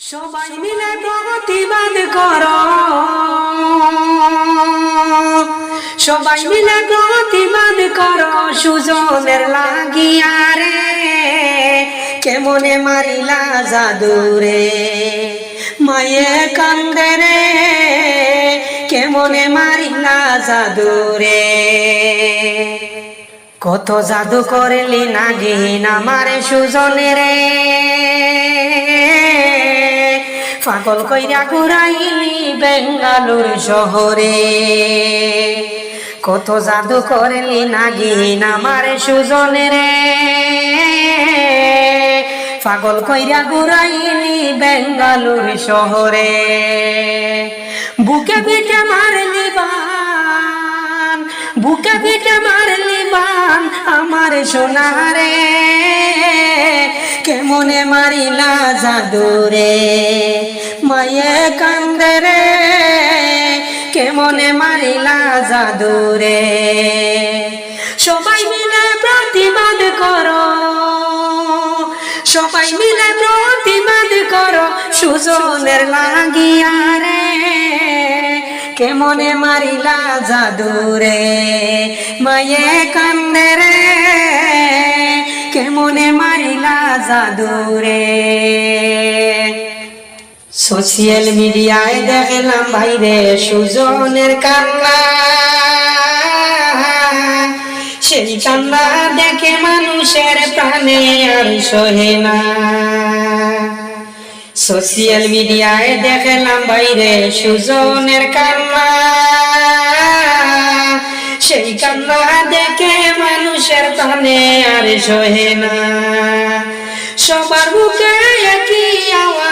সবাই মিলে প্রতিবাদ কর। সবাই মিলে প্রতিবাদ কর। সুজনের লাগিয়া রে। কেমনে মারিলা জাদুরে? মায়ে কান্দে রে। কেমনে মারিলা জাদুরে? কত জাদু করলি নাগিন আমারে সুজনে রে। পাগল কইরা ঘুরাইলি বেঙ্গালুর শহরে। কত জাদু করলি নাগিন আমারে সুজনে রে পাগল কইরা ঘুরাইলি বেঙ্গালুর শহরে। বুকে পিঠে মারলি বান, বুকে পিঠে মারলি বান আমার সোনারে। কেমনে মারিলা জাদুরে মায়ে কান্দে রে। কেমনে মারিলা জাদুরে সবাই মিলে প্রতিবাদ করো। সবাই মিলে প্রতিবাদ করো। সুজনের লাগিয়া রে। কেমনে মারিলা জাদুরে মায়ে জাদুরে সোশিয়াল মিডিয়ায় দেখলাম ভাইরে সুজনের কান্না। সেই কান্না দেখে মানুষের প্রাণে আর সহে না। সোশিয়াল মিডিয়ায় দেখলাম বাইরে সুজনের কান্না। সেই কান্না দেখে মানুষের প্রাণে আর সহে না। সবার বুকে একই আওয়াজ,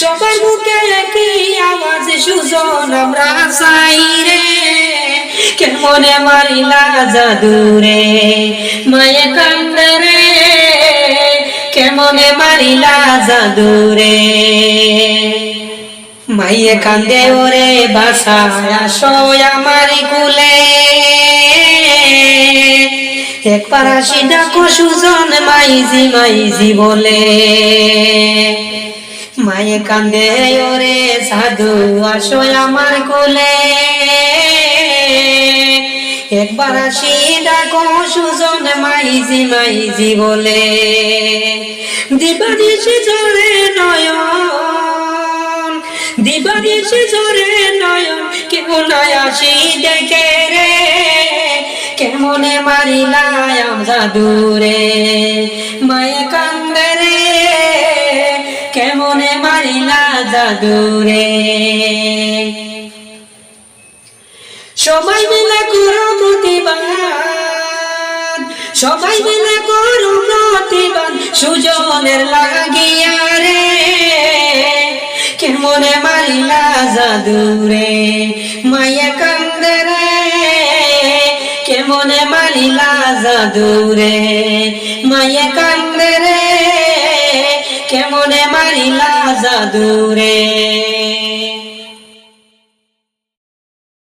সবার বুকে একই আওয়াজ, সুজন আমরা চাই রে। কেমনে মারিলা জাদুরে মায়ে কান্দে রে। কেমনে মারিলা জাদুরে মাইয়ে কান্দে ওরে, বাসায় আসো আমার কুলে। একবার আসি ডাকো সুজন মাইজি মাইজি বলে। মায়ে কান্দে ওরে সাধু আসো আমার কোলে। একবার আসি ডাকো সুজন মাইজি মাইজি বলে। দিবানিশি জোরে নয়ন দিবানিশি জোরে নয়ন, কেউ নাই আসি দেখে রে। কেমনে মারিলাম জাদুরে মায়ে কান্দে রে কেমনে মারিলা জাদুরে? সবাই মিলে করো প্রতিবাদ, সবাই মিলে করো প্রতিবাদ, সুজনের লাগিয়া রে। কেমনে মারিলা জাদুরে? মায়ে কান্দে রে কেমনে মারিলা জাদুরে মায়ে কান্দে রে কেমনে মারিলা জাদুরে